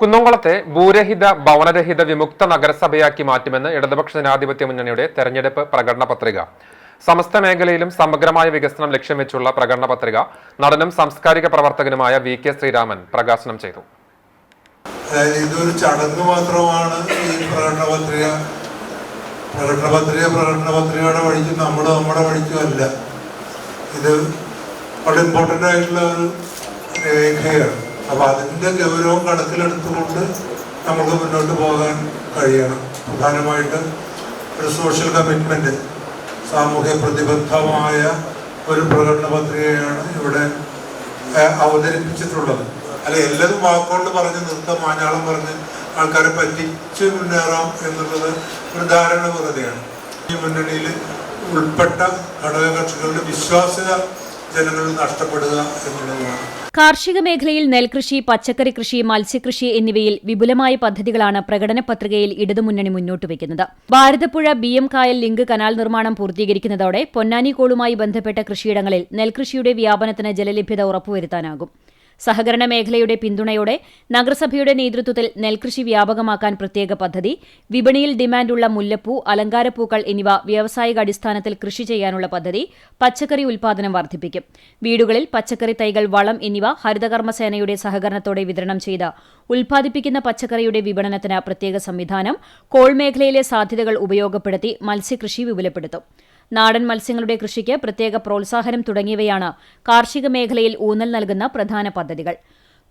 കുന്നംകുളത്തെ ഭൂരഹിത ഭവനരഹിത വിമുക്ത നഗരസഭയാക്കി മാറ്റുമെന്ന് ഇടതുപക്ഷ ജനാധിപത്യ മുന്നണിയുടെ തെരഞ്ഞെടുപ്പ് പ്രകടന പത്രിക. സമസ്ത മേഖലയിലും സമഗ്രമായ വികസനം ലക്ഷ്യം വെച്ചുള്ള പ്രകടന പത്രിക നടനും സാംസ്കാരിക പ്രവർത്തകനുമായ വി കെ ശ്രീരാമൻ പ്രകാശനം ചെയ്തു. ഇതൊരു ചടങ്ങ് മാത്രമാണ് ഈ പ്രകടന പത്രിക. പ്രകടന പത്രിക പ്രകടന പത്രികയുടെ വഴിക്ക് നമ്മൾ നമ്മുടെ വഴിക്കുമല്ല ഇത് വളരെ ഇമ്പോർട്ടന്റ് ആയിട്ടുള്ള ഒരു രേഖയാണ്. അപ്പൊ അതിന്റെ ഗൗരവം കണക്കിലെടുത്തുകൊണ്ട് നമുക്ക് മുന്നോട്ട് പോകാൻ കഴിയണം. പ്രധാനമായിട്ട് ഒരു സോഷ്യൽ കമ്മിറ്റ്മെന്റ് സാമൂഹ്യ പ്രതിബദ്ധമായ ഒരു പ്രകടന പത്രികയാണ് ഇവിടെ അവതരിപ്പിച്ചിട്ടുള്ളത്. അല്ല എല്ലാതും വാക്കുകൊണ്ട് പറഞ്ഞ് നിർത്താം മാഞ്ഞാളം പറഞ്ഞ് ആൾക്കാരെ പറ്റിച്ച് മുന്നേറാം എന്നുള്ളത് ഒരു ധാരണ വെറുതെയാണ്. ഈ മുന്നണിയിൽ ഉൾപ്പെട്ട ഘടകകക്ഷികളുടെ വിശ്വാസ്യത കാർഷിക മേഖലയിൽ നെൽകൃഷി പച്ചക്കറി കൃഷി മത്സ്യകൃഷി എന്നിവയിൽ വിപുലമായ പദ്ധതികളാണ് പ്രകടന പത്രികയിൽ ഇടതുമുന്നണി മുന്നോട്ട് വയ്ക്കുന്നത് ഭാരതപ്പുഴ ബി എം കായൽ ലിങ്ക് കനാൽ നിർമ്മാണം പൂർത്തീകരിക്കുന്നതോടെ പൊന്നാനിക്കോളുമായി ബന്ധപ്പെട്ട കൃഷിയിടങ്ങളിൽ നെൽകൃഷിയുടെ വ്യാപനത്തിന് ജലലഭ്യത ഉറപ്പുവരുത്താനാകും. സഹകരണ മേഖലയുടെ പിന്തുണയോടെ നഗരസഭയുടെ നേതൃത്വത്തിൽ നെൽകൃഷി വ്യാപകമാക്കാൻ പ്രത്യേക പദ്ധതി വിപണിയിൽ ഡിമാൻഡുള്ള മുല്ലപ്പൂ അലങ്കാരപ്പൂക്കൾ എന്നിവ വ്യാവസായിക അടിസ്ഥാനത്തിൽ കൃഷി ചെയ്യാനുള്ള പദ്ധതി പച്ചക്കറി ഉൽപാദനം വർദ്ധിപ്പിക്കും. വീടുകളിൽ പച്ചക്കറി തൈകൾ വളം എന്നിവ ഹരിതകർമ്മസേനയുടെ സഹകരണത്തോടെ വിതരണം ചെയ്ത ഉൽപ്പാദിപ്പിക്കുന്ന പച്ചക്കറിയുടെ വിപണനത്തിന് പ്രത്യേക സംവിധാനം കോൾ മേഖലയിലെ സാധ്യതകൾ ഉപയോഗപ്പെടുത്തി മത്സ്യകൃഷി വിപുലപ്പെടുത്തും. നാടൻ മത്സ്യങ്ങളുടെ കൃഷിക്ക് പ്രത്യേക പ്രോത്സാഹനം തുടങ്ങിയവയാണ് കാർഷിക മേഖലയിൽ ഊന്നൽ നൽകുന്ന പ്രധാന പദ്ധതികൾ.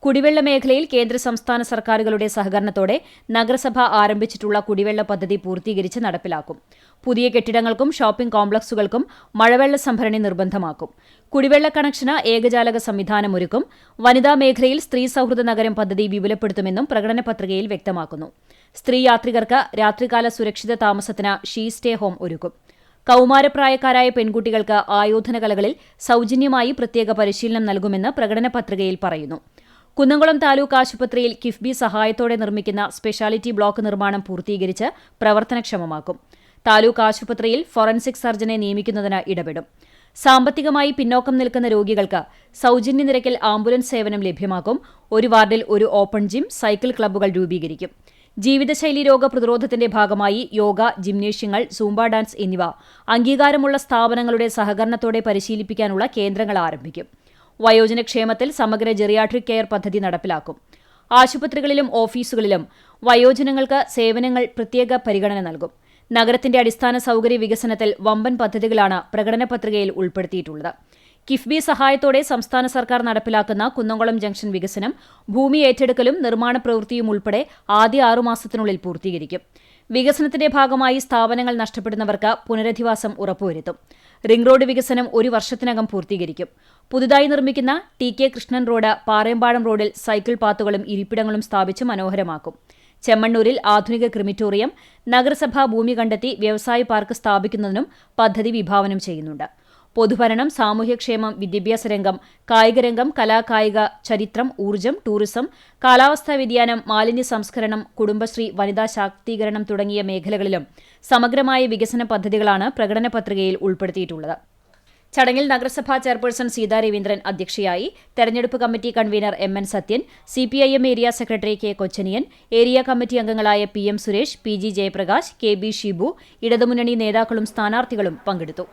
കുടിവെള്ള മേഖലയിൽ കേന്ദ്ര സംസ്ഥാന സർക്കാരുകളുടെ സഹകരണത്തോടെ നഗരസഭ ആരംഭിച്ചിട്ടുള്ള കുടിവെള്ള പദ്ധതി പൂർത്തീകരിച്ച് നടപ്പിലാക്കും. പുതിയ കെട്ടിടങ്ങൾക്കും ഷോപ്പിംഗ് കോംപ്ലക്സുകൾക്കും മഴവെള്ള സംഭരണി നിർബന്ധമാക്കും. കുടിവെള്ള കണക്ഷന് ഏകജാലക സംവിധാനം ഒരുക്കും. വനിതാ മേഖലയിൽ സ്ത്രീ സൌഹൃദ നഗരം പദ്ധതി വിപുലപ്പെടുത്തുമെന്നും പ്രകടന പത്രികയിൽ വ്യക്തമാക്കുന്നു. സ്ത്രീ യാത്രികർക്ക് രാത്രികാല സുരക്ഷിത താമസത്തിന് ഷീ സ്റ്റേ ഹോം ഒരുക്കും. കൌമാരപ്രായക്കാരായ പെൺകുട്ടികൾക്ക് ആയോധന കലകളിൽ സൌജന്യമായി പ്രത്യേക പരിശീലനം നൽകുമെന്ന് പ്രകടന പത്രികയിൽ പറയുന്നു. കുന്നംകുളം താലൂക്ക് ആശുപത്രിയിൽ കിഫ്ബി സഹായത്തോടെ നിർമ്മിക്കുന്ന സ്പെഷ്യാലിറ്റി ബ്ലോക്ക് നിർമ്മാണം പൂർത്തീകരിച്ച് പ്രവർത്തനക്ഷമമാക്കും. താലൂക്ക് ആശുപത്രിയിൽ ഫോറൻസിക് സർജനെ നിയമിക്കുന്നതിന് ഇടപെടും. സാമ്പത്തികമായി പിന്നോക്കം നിൽക്കുന്ന രോഗികൾക്ക് സൌജന്യ നിരക്കിൽ ആംബുലൻസ് സേവനം ലഭ്യമാക്കും. ഒരു വാർഡിൽ ഒരു ഓപ്പൺ ജിം സൈക്കിൾ ക്ലബ്ബുകൾ രൂപീകരിക്കും. ജീവിതശൈലി രോഗ പ്രതിരോധത്തിന്റെ ഭാഗമായി യോഗ ജിംനേഷ്യങ്ങൾ സൂംബ ഡാൻസ് എന്നിവ അംഗീകാരമുള്ള സ്ഥാപനങ്ങളുടെ സഹകരണത്തോടെ പരിശീലിപ്പിക്കാനുള്ള കേന്ദ്രങ്ങൾ ആരംഭിക്കും. വയോജനക്ഷേമത്തിൽ സമഗ്ര ജെറിയാട്രിക് കെയർ പദ്ധതി നടപ്പിലാക്കും. ആശുപത്രികളിലും ഓഫീസുകളിലും വയോജനങ്ങൾക്ക് സേവനങ്ങൾ പ്രത്യേക പരിഗണന നൽകും. നഗരത്തിന്റെ അടിസ്ഥാന സൌകര്യ വികസനത്തിൽ വമ്പൻ പദ്ധതികളാണ് പ്രകടന പത്രികയിൽ ഉൾപ്പെടുത്തിയിട്ടുള്ളത്. കിഫ്ബി സഹായത്തോടെ സംസ്ഥാന സർക്കാർ നടപ്പിലാക്കുന്ന കുന്നംകുളം ജംഗ്ഷൻ വികസനം ഭൂമി ഏറ്റെടുക്കലും നിർമ്മാണ പ്രവൃത്തിയും ഉൾപ്പെടെ ആദ്യ ആറുമാസത്തിനുള്ളിൽ പൂർത്തീകരിക്കും. വികസനത്തിന്റെ ഭാഗമായി സ്ഥാപനങ്ങൾ നഷ്ടപ്പെടുന്നവർക്ക് പുനരധിവാസം ഉറപ്പുവരുത്തും. റിംഗ് റോഡ് വികസനം ഒരു വർഷത്തിനകം പൂർത്തീകരിക്കും. പുതുതായി നിർമ്മിക്കുന്ന T K Krishnan road Parayampadam റോഡിൽ സൈക്കിൾ പാത്തുകളും ഇരിപ്പിടങ്ങളും സ്ഥാപിച്ച് മനോഹരമാക്കും. ചെമ്മണ്ണൂരിൽ ആധുനിക ക്രിമിറ്റോറിയം നഗരസഭ ഭൂമി കണ്ടെത്തി വ്യവസായ പാർക്ക് സ്ഥാപിക്കുന്നതിനും പദ്ധതി വിഭാവനം ചെയ്യുന്നുണ്ട്. പൊതുഭരണം സാമൂഹ്യക്ഷേമം വിദ്യാഭ്യാസ രംഗം കായികരംഗം കലാകായിക ചരിത്രം ഊർജം ടൂറിസം കാലാവസ്ഥാ വ്യതിയാനം മാലിന്യ സംസ്കരണം കുടുംബശ്രീ വനിതാ ശാക്തീകരണം തുടങ്ങിയ മേഖലകളിലും സമഗ്രമായ വികസന പദ്ധതികളാണ് പ്രകടന പത്രികയിൽ ഉൾപ്പെടുത്തിയിട്ടുള്ളത്. ചടങ്ങിൽ നഗരസഭാ ചെയർപേഴ്സൺ സീതാ രവീന്ദ്രൻ അധ്യക്ഷയായി തെരഞ്ഞെടുപ്പ് committee convener M N Sathyan C P I M area secretary K Kochaniyan area committee അംഗങ്ങളായ P M Suresh P G Jayaprakash K B Shibu ഇടതുമുന്നണി നേതാക്കളും സ്ഥാനാർത്ഥികളും പങ്കെടുത്തു.